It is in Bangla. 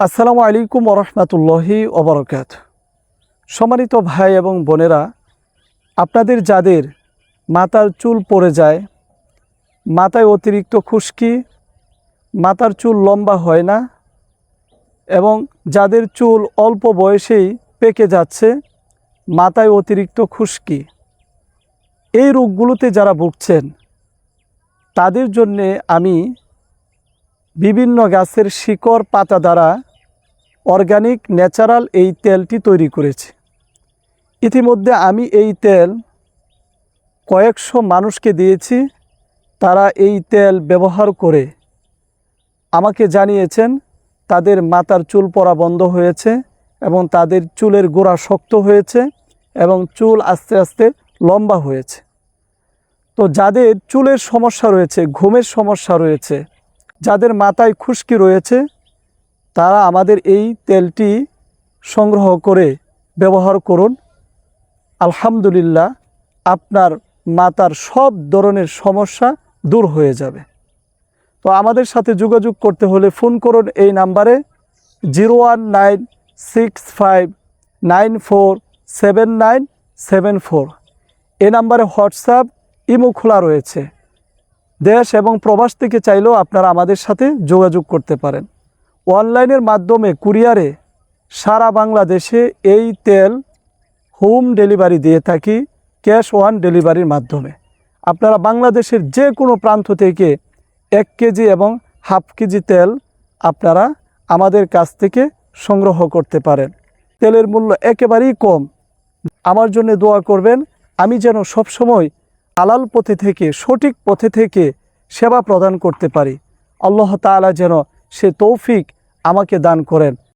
আসসালামু আলাইকুম ওরহমতুল্লাহি ওবরকাত। সম্মানিত ভাই এবং বোনেরা, আপনাদের যাদের মাথার চুল পড়ে যায়, মাথায় অতিরিক্ত খুশকি, মাথার চুল লম্বা হয় না, এবং যাদের চুল অল্প বয়সেই পেকে যাচ্ছে, মাথায় অতিরিক্ত খুশকি, এই রোগগুলোতে যারা ভুগছেন, তাদের জন্যে আমি বিভিন্ন গাছের শিকড় পাতা দ্বারা অর্গানিক, ন্যাচারাল এই তেলটি তৈরি করেছি। ইতিমধ্যে আমি এই তেল কয়েকশো মানুষকে দিয়েছি। তারা এই তেল ব্যবহার করে আমাকে জানিয়েছেন, তাদের মাথার চুল পরা বন্ধ হয়েছে এবং তাদের চুলের গোড়া শক্ত হয়েছে এবং চুল আস্তে আস্তে লম্বা হয়েছে। তো যাদের চুলের সমস্যা রয়েছে, ঘুমের সমস্যা রয়েছে, যাদের মাথায় খুশকি রয়েছে তারা আমাদের এই তেলটি সংগ্রহ করে ব্যবহার করুন। আলহামদুলিল্লাহ, আপনার মাতার সব ধরনের সমস্যা দূর হয়ে যাবে। তো আমাদের সাথে যোগাযোগ করতে হলে ফোন করুন এই নাম্বারে zero one nine six five nine four seven nine seven four. এ নাম্বারে হোয়াটসঅ্যাপ, ইমো খোলা রয়েছে। দেশ এবং প্রবাস থেকে চাইলেও আপনারা আমাদের সাথে যোগাযোগ করতে পারেন। অনলাইনের মাধ্যমে কুরিয়ারে সারা বাংলাদেশে এই তেল হোম ডেলিভারি দিয়ে থাকি, ক্যাশ ওয়ান ডেলিভারির মাধ্যমে। আপনারা বাংলাদেশের যে কোনো প্রান্ত থেকে এক কেজি এবং হাফ কেজি তেল আপনারা আমাদের কাছ থেকে সংগ্রহ করতে পারেন। তেলের মূল্য একেবারেই কম। আমার জন্য দোয়া করবেন, আমি যেন সবসময় আলাল পথে থেকে, সঠিক পথে থেকে সেবা প্রদান করতে পারি। আল্লাহ তাআলা যেন সে তৌফিক আমাকে দান করেন।